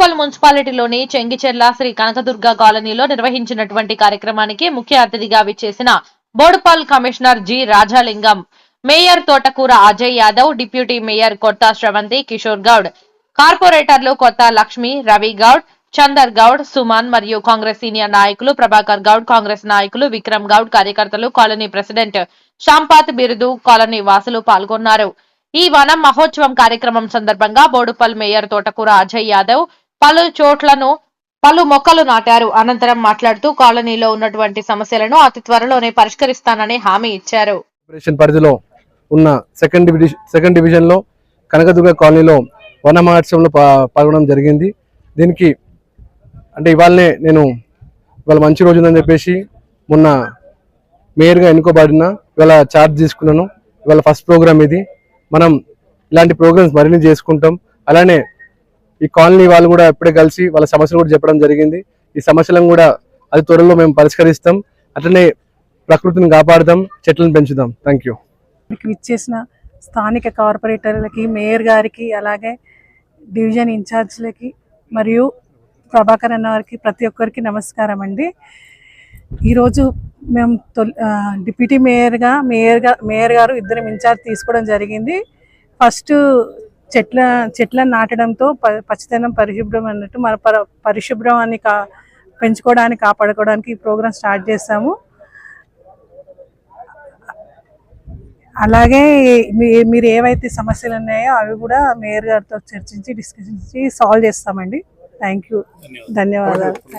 బోడుపల్ మున్సిపాలిటీలోని చెంగిచెర్ల శ్రీ కనకదుర్గ కాలనీలో నిర్వహించినటువంటి కార్యక్రమానికి ముఖ్య అతిథిగా విచ్చేసిన Boduppal commissioner G Rajalingam mayor Thotakura Ajay Yadav deputy mayor కొత్త శ్రవంతి కిషోర్ గౌడ్ కార్పొరేటర్లు కొత్త లక్ష్మి రవి గౌడ్ చందర్ గౌడ్ సుమన్ మరియు కాంగ్రెస్ సీనియర్ నాయకులు ప్రభాకర్ గౌడ్ కాంగ్రెస్ నాయకులు విక్రమ్ గౌడ్ కార్యకర్తలు కాలనీ ప్రెసిడెంట్ షాంపాత్ బిరుదు కాలనీ వాసులు పాల్గొన్నారు. ఈ వనం మహోత్సవం కార్యక్రమం సందర్భంగా బోడుపల్ మేయర్ తోటకూర అజయ్ యాదవ్ పలు చోట్లను పలు మొక్కలు నాటారు. అనంతరం మాట్లాడుతూ కాలనీలో ఉన్నటువంటి సమస్యలను అతి త్వరలోనే పరిష్కరిస్తానని హామీ ఇచ్చారు. పరిధిలో ఉన్న సెకండ్ డివిజన్ సెకండ్ డివిజన్లో కనకదుర్గ కాలనీలో వన మహోత్సవంలో పాల్గొనడం జరిగింది. దీనికి అంటే ఇవాళనే నేను ఇవాళ మంచి రోజు ఉందని చెప్పేసి మొన్న మేయర్గా ఎన్నుకోబడిన ఇవాళ ఛార్జ్ తీసుకున్నాను. ఇవాళ ఫస్ట్ ప్రోగ్రామ్ ఇది. మనం ఇలాంటి ప్రోగ్రామ్స్ మరిన్ని చేసుకుంటాం. అలానే ఈ కాలనీ వాళ్ళు కూడా ఇప్పుడే కలిసి వాళ్ళ సమస్యలు కూడా చెప్పడం జరిగింది. ఈ సమస్యలను కూడా అది త్వరలో మేము పరిష్కరిస్తాం. అట్లనే ప్రకృతిని కాపాడుదాం చెట్లను పెంచుదాం. థ్యాంక్ యూ ఇచ్చేసిన స్థానిక కార్పొరేటర్లకి మేయర్ గారికి అలాగే డివిజన్ ఇన్ఛార్జ్లకి మరియు ప్రభాకర్ అన్న వారికి ప్రతి ఒక్కరికి నమస్కారం అండి. ఈరోజు మేము తొలి డిప్యూటీ మేయర్గా మేయర్గా మేయర్ గారు ఇద్దరం ఇన్ఛార్జ్ తీసుకోవడం జరిగింది. ఫస్ట్ చెట్ల చెట్లను నాటడంతో ప- పచ్చదనం పరిశుభ్రం అన్నట్టు మన పర పరిశుభ్రాన్ని కా పెంచుకోవడానికి కాపాడుకోవడానికి ఈ ప్రోగ్రాం స్టార్ట్ చేస్తాము. అలాగే మీ- మీరు ఏవైతే సమస్యలు ఉన్నాయో అవి కూడా మేయర్ గారితో చర్చించి డిస్కషన్ చేసి సాల్వ్ చేస్తామండి. Thank you. ధన్యవాదాలు.